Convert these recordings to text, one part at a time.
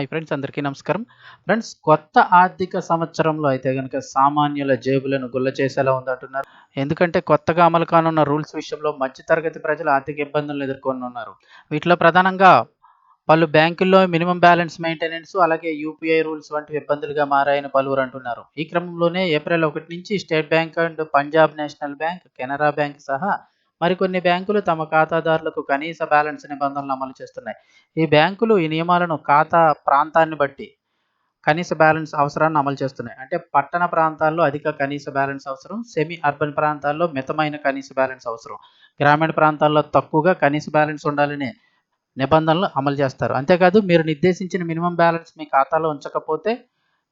Hi friends అందరికీ నమస్కారం. Friends కొత్త ఆర్థిక సంవత్సరంలో అయితే కనుక సామాన్యుల జేబులను గుల్ల చేసేలా ఉందంటున్నారు. ఎందుకంటే కొత్తగా అమలు కానున్న రూల్స్ విషయంలో మధ్యతరగతి ప్రజలు ఆర్థిక ఇబ్బందులను ఎదుర్కొనున్నారు వీటిలో ప్రధానంగా పలు బ్యాంకుల్లో మినిమం బ్యాలెన్స్ మెయింటెనెన్స్ అలాగే యూపీఐ రూల్స్ వంటి ఇబ్బందులుగా మారాయని పలువురు అంటున్నారు. ఈ క్రమంలోనే ఏప్రిల్ ఒకటి నుంచి State Bank and Punjab National Bank Canara Bank సహా మరికొన్ని బ్యాంకులు తమ ఖాతాదారులకు కనీస బ్యాలెన్స్ నిబంధనలు అమలు చేస్తున్నాయి. ఈ బ్యాంకులు ఈ నియమాలను ఖాతా ప్రాంతాన్ని బట్టి కనీస బ్యాలెన్స్ అవసరాన్ని అమలు చేస్తున్నాయి. అంటే పట్టణ ప్రాంతాల్లో అధిక కనీస బ్యాలెన్స్ అవసరం సెమీ అర్బన్ ప్రాంతాల్లో మితమైన కనీస బ్యాలెన్స్ అవసరం. గ్రామీణ ప్రాంతాల్లో తక్కువగా కనీస బ్యాలెన్స్ ఉండాలనే నిబంధనలు అమలు చేస్తారు. అంతేకాదు మీరు నిర్దేశించిన మినిమం బ్యాలెన్స్ మీ ఖాతాలో ఉంచకపోతే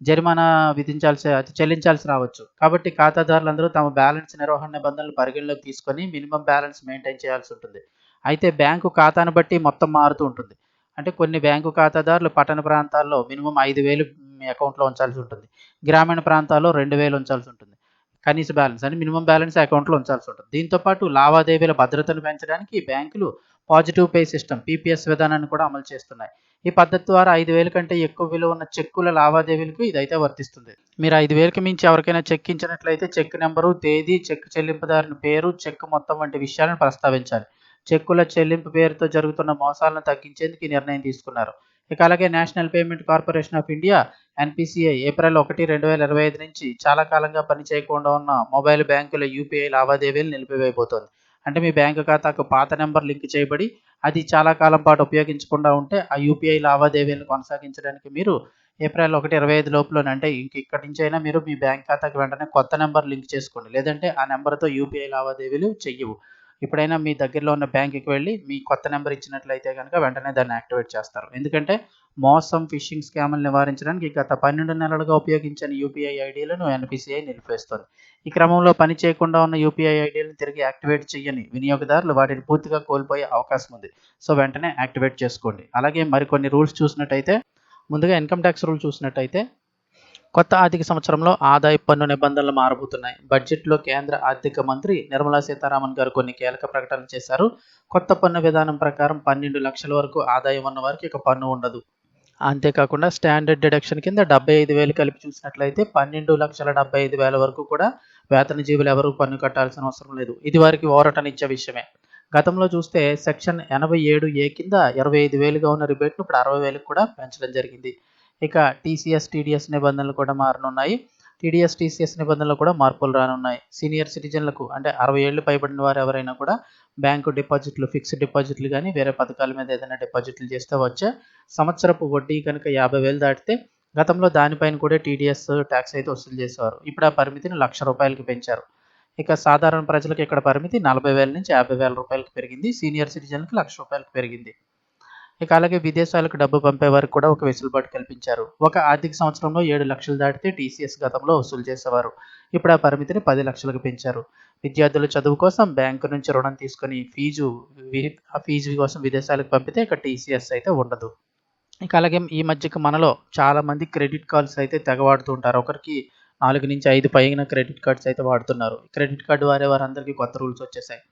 జరిమానా విధించాల్సి అది చెల్లించాల్సి రావచ్చు. కాబట్టి ఖాతాదారులందరూ తమ బ్యాలెన్స్ నిర్వహణ నిబంధనలు పరిగణలోకి తీసుకొని మినిమం బ్యాలెన్స్ మెయింటైన్ చేయాల్సి ఉంటుంది. అయితే బ్యాంకు ఖాతాను బట్టి మొత్తం మారుతూ ఉంటుంది. అంటే కొన్ని బ్యాంకు ఖాతాదారులు పట్టణ ప్రాంతాల్లో మినిమం ఐదు వేలు అకౌంట్లో ఉంచాల్సి ఉంటుంది. గ్రామీణ ప్రాంతాల్లో రెండు వేలు ఉంచాల్సి ఉంటుంది. కనీస బ్యాలెన్స్ అని మినిమం బ్యాలెన్స్ అకౌంట్లో ఉంచాల్సి ఉంటుంది. దీంతోపాటు లావాదేవీల భద్రతను పెంచడానికి బ్యాంకులు పాజిటివ్ పే సిస్టమ్ పీపీఎస్ విధానాన్ని కూడా అమలు చేస్తున్నాయి. ఈ పద్ధతి ద్వారా ఐదు వేల కంటే ఎక్కువ విలువ ఉన్న చెక్కుల లావాదేవీలకు ఇదైతే వర్తిస్తుంది. మీరు ఐదు వేలకు మించి ఎవరికైనా చెక్ ఇచ్చినట్లయితే చెక్ నెంబరు తేదీ చెక్ చెల్లింపుదారుని పేరు చెక్ మొత్తం వంటి విషయాలను ప్రస్తావించాలి. చెక్కుల చెల్లింపు పేరుతో జరుగుతున్న మోసాలను తగ్గించేందుకు ఈ నిర్ణయం తీసుకున్నారు. ఇక అలాగే National Payment Corporation of India NPCI April ఒకటి రెండు వేల ఇరవై ఐదు నుంచి చాలా కాలంగా పనిచేయకుండా ఉన్న మొబైల్ బ్యాంకుల యూపీఐ లావాదేవీలు నిలిపివేయబోతోంది. అంటే మీ బ్యాంకు ఖాతాకు పాత నెంబర్ లింక్ చేయబడి అది చాలా కాలం పాటు ఉపయోగించకుండా ఉంటే ఆ యూపీఐ లావాదేవీలను కొనసాగించడానికి మీరు ఏప్రిల్ ఒకటి ఇరవై ఐదు లోపులోనే అంటే ఇంక ఇక్కడి నుంచి అయినా మీరు మీ బ్యాంక్ ఖాతాకి వెంటనే కొత్త నెంబర్ లింక్ చేసుకోండి. లేదంటే ఆ నెంబర్తో యూపీఐ లావాదేవీలు చెయ్యవు. ఇప్పుడైనా మీ దగ్గరలో ఉన్న బ్యాంకుకి వెళ్ళి మీ కొత్త నెంబర్ ఇచ్చినట్లయితే కనుక వెంటనే దాన్ని యాక్టివేట్ చేస్తారు. ఎందుకంటే మోసం ఫిషింగ్ స్కామ్లు నివారించడానికి గత పన్నెండు నెలలుగా ఉపయోగించిన యూపీఐ ఐడీలను ఎన్పిసిఐ నిలిపేస్తోంది. ఈ క్రమంలో పని చేయకుండా ఉన్న యూపీఐ ఐడీలను తిరిగి యాక్టివేట్ చేయని వినియోగదారులు వాటిని పూర్తిగా కోల్పోయే అవకాశం ఉంది. సో వెంటనే యాక్టివేట్ చేసుకోండి. అలాగే మరికొన్ని రూల్స్ చూసినట్టయితే ముందుగా ఇన్కమ్ ట్యాక్స్ రూల్ చూసినట్టయితే కొత్త ఆర్థిక సంవత్సరంలో ఆదాయ పన్ను నిబంధనలు మారబోతున్నాయి. బడ్జెట్లో కేంద్ర ఆర్థిక మంత్రి నిర్మలా సీతారామన్ గారు కొన్ని కీలక ప్రకటనలు చేశారు. కొత్త పన్ను విధానం ప్రకారం పన్నెండు లక్షల వరకు ఆదాయం ఉన్న వారికి ఇక పన్ను ఉండదు. అంతేకాకుండా స్టాండర్డ్ డిడక్షన్ కింద డెబ్బై ఐదు వేలు కలిపి చూసినట్లయితే పన్నెండు లక్షల డెబ్బై ఐదు వేల వరకు కూడా వేతన జీవులు ఎవరు పన్ను కట్టాల్సిన అవసరం లేదు. ఇది వారికి ఓరటనిచ్చే విషయమే. గతంలో చూస్తే సెక్షన్ ఎనభై ఏడు ఏ కింద ఇరవై ఐదు వేలుగా ఉన్న రిబేట్ను ఇప్పుడు అరవై వేలకు కూడా పెంచడం జరిగింది. ఇక టీసీఎస్ టీడీఎస్ నిబంధనలు కూడా మారనున్నాయి. టీడీఎస్ టీసీఎస్ నిబంధనలు కూడా మార్పులు రానున్నాయి. సీనియర్ సిటిజన్లకు అంటే అరవై ఏళ్ళు పైబడిన వారు ఎవరైనా కూడా బ్యాంకు డిపాజిట్లు ఫిక్స్డ్ డిపాజిట్లు కానీ వేరే పథకాల మీద ఏదైనా డిపాజిట్లు చేస్తే వచ్చే సంవత్సరపు వడ్డీ కనుక యాభై వేలు దాటితే గతంలో దానిపైన కూడా టీడీఎస్ ట్యాక్స్ అయితే వసూలు చేసేవారు. ఇప్పుడు ఆ పరిమితిని లక్ష రూపాయలకి పెంచారు. ఇక సాధారణ ప్రజలకు ఇక్కడ పరిమితి నలభై వేల నుంచి యాభై వేల రూపాయలకు పెరిగింది. సీనియర్ సిటిజన్కి లక్ష రూపాయలకు పెరిగింది. ఇక అలాగే విదేశాలకు డబ్బు పంపే వారికి కూడా ఒక వెసులుబాటు కల్పించారు. ఒక ఆర్థిక సంవత్సరంలో ఏడు లక్షలు దాటితే టీసీఎస్ గతంలో వసూలు చేసేవారు. ఇప్పుడు ఆ పరిమితిని పది లక్షలకు పెంచారు. విద్యార్థులు చదువు కోసం బ్యాంకు నుంచి రుణం తీసుకొని ఫీజు ఆ ఫీజు కోసం విదేశాలకు పంపితే ఇక టీసీఎస్ అయితే ఉండదు. ఇక అలాగే ఈ మధ్యకి మనలో చాలా మంది క్రెడిట్ కార్డ్స్ అయితే తెగ వాడుతూ ఉంటారు. ఒకరికి నాలుగు నుంచి ఐదు పైన క్రెడిట్ కార్డ్స్ అయితే వాడుతున్నారు. క్రెడిట్ కార్డు వారే వారందరికీ కొత్త రూల్స్ వచ్చేసాయి.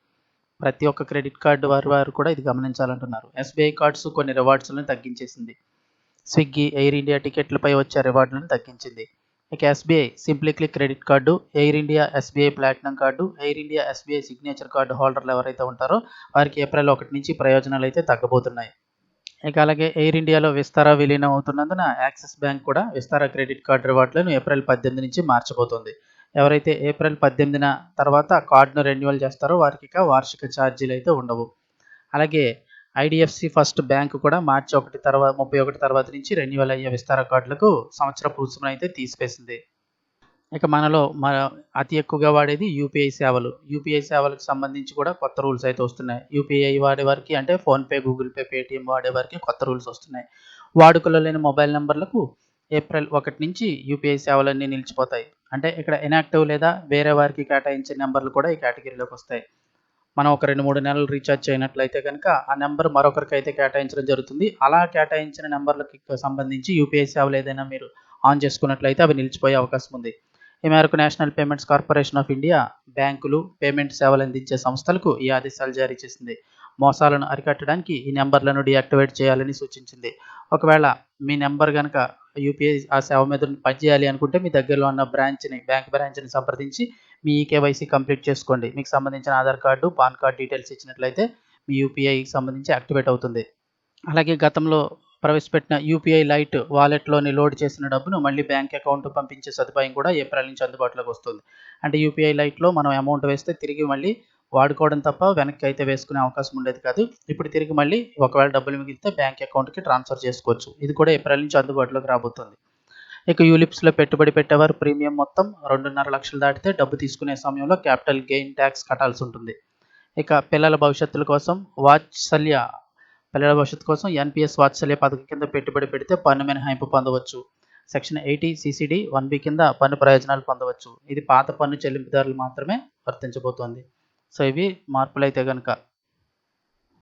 ప్రతి ఒక్క క్రెడిట్ కార్డు వారి వారు కూడా ఇది గమనించాలంటున్నారు. ఎస్బీఐ కార్డ్స్ కొన్ని రివార్డ్స్లను తగ్గించేసింది. స్విగ్గీ ఎయిర్ ఇండియా టికెట్లపై వచ్చే రివార్డులను తగ్గించింది. ఇక SBI simply click credit card Air India SBI platinum card Air India SBI signature card హోల్డర్లు ఎవరైతే ఉంటారో వారికి ఏప్రిల్ ఒకటి నుంచి ప్రయోజనాలు అయితే తగ్గబోతున్నాయి. ఇక అలాగే ఎయిర్ ఇండియాలో విస్తారా విలీనం అవుతున్నందున యాక్సిస్ బ్యాంక్ కూడా విస్తారా క్రెడిట్ కార్డు రివార్డులను ఏప్రిల్ పద్దెనిమిది నుంచి మార్చబోతోంది. ఎవరైతే ఏప్రిల్ పద్దెనిమిదిన తర్వాత కార్డును రెన్యువల్ చేస్తారో వారికి ఇక వార్షిక ఛార్జీలు అయితే ఉండవు. అలాగే ఐడిఎఫ్సి ఫస్ట్ బ్యాంక్ కూడా మార్చి ఒకటి తర్వాత ముప్పై ఒకటి తర్వాత నుంచి రెన్యువల్ అయ్యే విస్తార కార్డులకు సంవత్సరపు రుసుమును అయితే తీసివేసింది. ఇక మనలో మన అతి ఎక్కువగా వాడేది యూపీఐ సేవలు. యూపీఐ సేవలకు సంబంధించి కూడా కొత్త రూల్స్ అయితే వస్తున్నాయి. యూపీఐ వాడేవారికి అంటే ఫోన్పే గూగుల్ పే పేటిఎం వాడేవారికి కొత్త రూల్స్ వస్తున్నాయి. వాడుకలో లేని మొబైల్ నెంబర్లకు ఏప్రిల్ ఒకటి నుంచి యూపీఐ సేవలన్నీ నిలిచిపోతాయి. అంటే ఇక్కడ ఇనాక్టివ్ లేదా వేరే వారికి కేటాయించే నెంబర్లు కూడా ఈ కేటగిరీలోకి వస్తాయి. మనం ఒక రెండు మూడు నెలలు రీఛార్జ్ చేయనట్లయితే కనుక ఆ నెంబర్ మరొకరికి అయితే కేటాయించడం జరుగుతుంది. అలా కేటాయించిన నెంబర్లకి సంబంధించి యూపీఐ సేవలు ఏదైనా మీరు ఆన్ చేసుకున్నట్లయితే అవి నిలిచిపోయే అవకాశం ఉంది. ఈ మేరకు National Payments Corporation of India బ్యాంకులు పేమెంట్ సేవలు అందించే సంస్థలకు ఈ ఆదేశాలు జారీ చేసింది. మోసాలను అరికట్టడానికి ఈ నెంబర్లను డీయాక్టివేట్ చేయాలని సూచించింది. ఒకవేళ మీ నెంబర్ కనుక యూపీఐ ఆ సేవ మీద పనిచేయాలి అనుకుంటే మీ దగ్గరలో ఉన్న బ్రాంచ్ని బ్యాంక్ బ్రాంచ్ని సంప్రదించి మీ ఈకేవైసీ కంప్లీట్ చేసుకోండి. మీకు సంబంధించిన Aadhaar card PAN card details ఇచ్చినట్లయితే మీ యూపీఐకి సంబంధించి యాక్టివేట్ అవుతుంది. అలాగే గతంలో ప్రవేశపెట్టిన యూపీఐ లైట్ వాలెట్లోని లోడ్ చేసిన డబ్బును మళ్ళీ బ్యాంక్ అకౌంట్ పంపించే సదుపాయం కూడా ఏప్రిల్ నుంచి అందుబాటులోకి వస్తుంది. అంటే యూపీఐ లైట్లో మనం అమౌంట్ వేస్తే తిరిగి మళ్ళీ వాడుకోవడం తప్ప వెనక్కి అయితే వేసుకునే అవకాశం ఉండేది కాదు. ఇప్పుడు తిరిగి మళ్ళీ ఒకవేళ డబ్బులు మిగిలితే బ్యాంక్ అకౌంట్కి ట్రాన్స్ఫర్ చేసుకోవచ్చు. ఇది కూడా ఏప్రిల్ నుంచి అందుబాటులోకి రాబోతుంది. ఇక యూలిప్స్లో పెట్టుబడి పెట్టేవారు ప్రీమియం మొత్తం రెండున్నర లక్షలు దాటితే డబ్బు తీసుకునే సమయంలో క్యాపిటల్ గెయిన్ ట్యాక్స్ కట్టాల్సి ఉంటుంది. ఇక పిల్లల భవిష్యత్తుల కోసం వాత్సల్య పిల్లల భవిష్యత్తు కోసం ఎన్పిఎస్ వాత్సల్య పథకం కింద పెట్టుబడి పెడితే పన్ను మినహాయింపు పొందవచ్చు. Section eighty CCD one B కింద పన్ను ప్రయోజనాలు పొందవచ్చు. ఇది పాత పన్ను చెల్లింపుదారులు మాత్రమే వర్తించబోతోంది. సో ఇవి మార్పులు అయితే కనుక